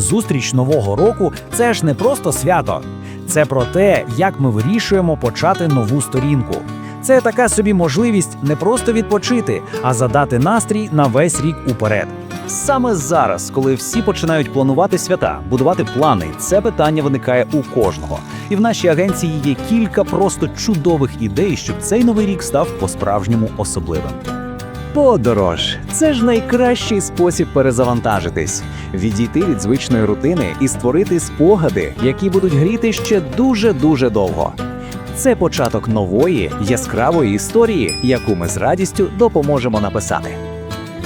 Зустріч нового року це ж не просто свято, це про те, як ми вирішуємо почати нову сторінку. Це така собі можливість не просто відпочити, а задати настрій на весь рік уперед. Саме зараз, коли всі починають планувати свята, будувати плани, це питання виникає у кожного. І в нашій агенції є кілька просто чудових ідей, щоб цей новий рік став по-справжньому особливим. Подорож це ж найкращий спосіб перезавантажитись, відійти від звичної рутини і створити спогади, які будуть гріти ще дуже дуже довго. Це початок нової яскравої історії, яку ми з радістю допоможемо написати.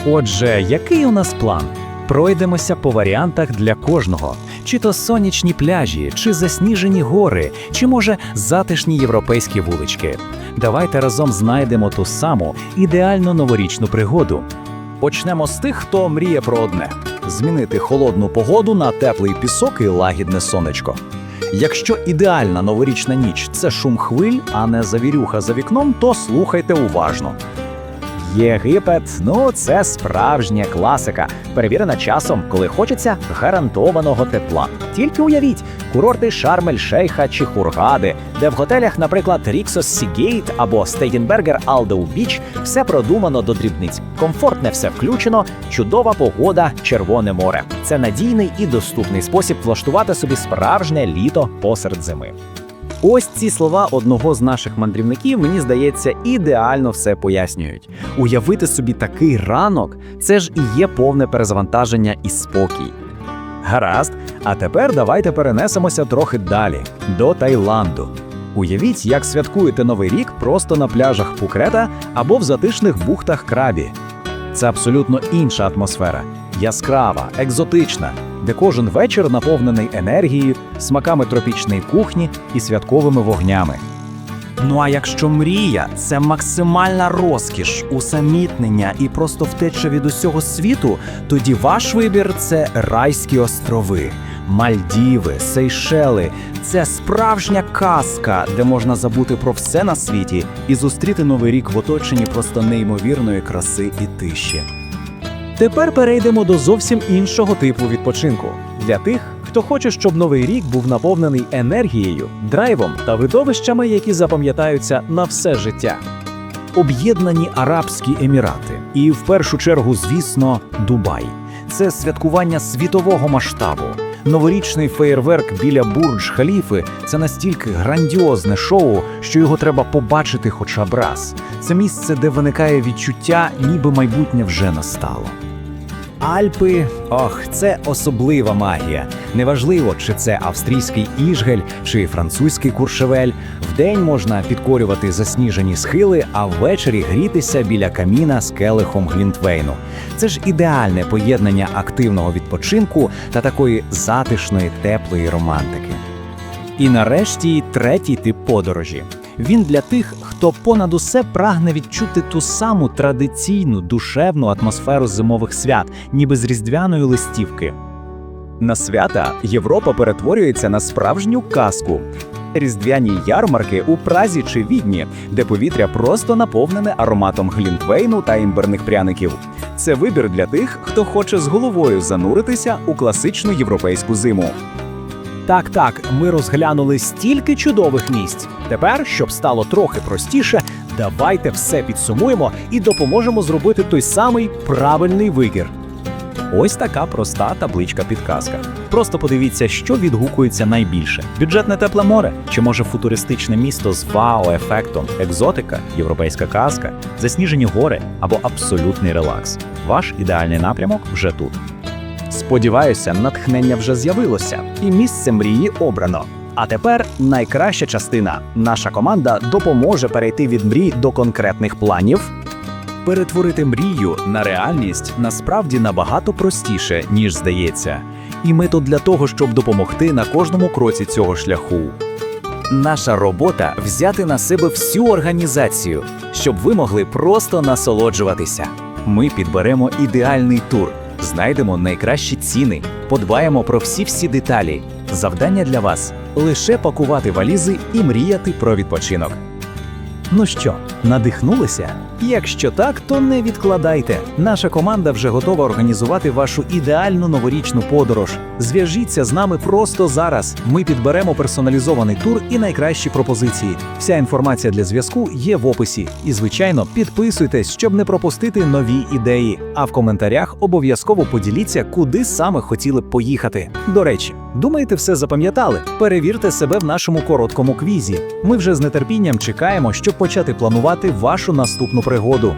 Отже, який у нас план? Пройдемося по варіантах для кожного: чи то сонячні пляжі, чи засніжені гори, чи може затишні європейські вулички. Давайте разом знайдемо ту саму ідеальну новорічну пригоду. Почнемо з тих, хто мріє про одне: змінити холодну погоду на теплий пісок і лагідне сонечко. Якщо ідеальна новорічна ніч це шум хвиль, а не завірюха за вікном, то слухайте уважно. Єгипет ну це справжня класика, перевірена часом, коли хочеться гарантованого тепла. Тільки уявіть, курорти Шармель Шейха чи Хургади, де в готелях, наприклад, Ріксос Сігейт або Стейгенбергер Алдеу Біч, все продумано до дрібниць. Комфортне все включено, чудова погода, червоне море. Це надійний і доступний спосіб влаштувати собі справжнє літо посеред зими. Ось ці слова одного з наших мандрівників, мені здається, ідеально все пояснюють. Уявити собі такий ранок це ж і є повне перезавантаження і спокій. Гаразд, а тепер давайте перенесемося трохи далі до Таїланду. Уявіть, як святкуєте новий рік просто на пляжах Пукрета або в затишних бухтах Крабі. Це абсолютно інша атмосфера, яскрава, екзотична, де кожен вечір наповнений енергією, смаками тропічної кухні і святковими вогнями. Ну а якщо мрія це максимальна розкіш, усамітнення і просто втеча від усього світу, тоді ваш вибір це райські острови, Мальдіви, Сейшели. Це справжня казка, де можна забути про все на світі і зустріти новий рік в оточенні просто неймовірної краси і тиші. Тепер перейдемо до зовсім іншого типу відпочинку для тих, хто хоче, щоб новий рік був наповнений енергією, драйвом та видовищами, які запам'ятаються на все життя. Об'єднані Арабські Емірати, і в першу чергу, звісно, Дубай. Це святкування світового масштабу. Новорічний феєрверк біля Бурдж Халіфи це настільки грандіозне шоу, що його треба побачити хоча б раз. Це місце, де виникає відчуття, ніби майбутнє вже настало. Альпи, ох, це особлива магія. Неважливо, чи це австрійський іжгель, чи французький куршевель. Вдень можна підкорювати засніжені схили, а ввечері грітися біля каміна з келихом глінтвейну. Це ж ідеальне поєднання активного відпочинку та такої затишної, теплої романтики. І нарешті третій тип подорожі. Він для тих, хто понад усе прагне відчути ту саму традиційну душевну атмосферу зимових свят, ніби з різдвяної листівки. На свята Європа перетворюється на справжню казку. Різдвяні ярмарки у Празі чи Відні, де повітря просто наповнене ароматом глінтвейну та імбирних пряників. Це вибір для тих, хто хоче з головою зануритися у класичну європейську зиму. Так, так, ми розглянули стільки чудових місць. Тепер, щоб стало трохи простіше, давайте все підсумуємо і допоможемо зробити той самий правильний вибір. Ось така проста табличка підказка. Просто подивіться, що відгукується найбільше: бюджетне тепле море, чи може футуристичне місто з вау-ефектом, екзотика, європейська казка, засніжені гори або абсолютний релакс. Ваш ідеальний напрямок вже тут. Сподіваюся, натхнення вже з'явилося, і місце мрії обрано. А тепер найкраща частина. Наша команда допоможе перейти від мрій до конкретних планів. Перетворити мрію на реальність насправді набагато простіше, ніж здається. І ми тут для того, щоб допомогти на кожному кроці цього шляху. Наша робота взяти на себе всю організацію, щоб ви могли просто насолоджуватися. Ми підберемо ідеальний тур, знайдемо найкращі ціни, подбаємо про всі-всі деталі. Завдання для вас лише пакувати валізи і мріяти про відпочинок. Ну що, надихнулися? Якщо так, то не відкладайте. Наша команда вже готова організувати вашу ідеальну новорічну подорож. Зв'яжіться з нами просто зараз. Ми підберемо персоналізований тур і найкращі пропозиції. Вся інформація для зв'язку є в описі. І, звичайно, підписуйтесь, щоб не пропустити нові ідеї. А в коментарях обов'язково поділіться, куди саме хотіли б поїхати. До речі, думаєте, все запам'ятали? Перевірте себе в нашому короткому квізі. Ми вже з нетерпінням чекаємо, щоб почати планувати вашу наступну пригоду.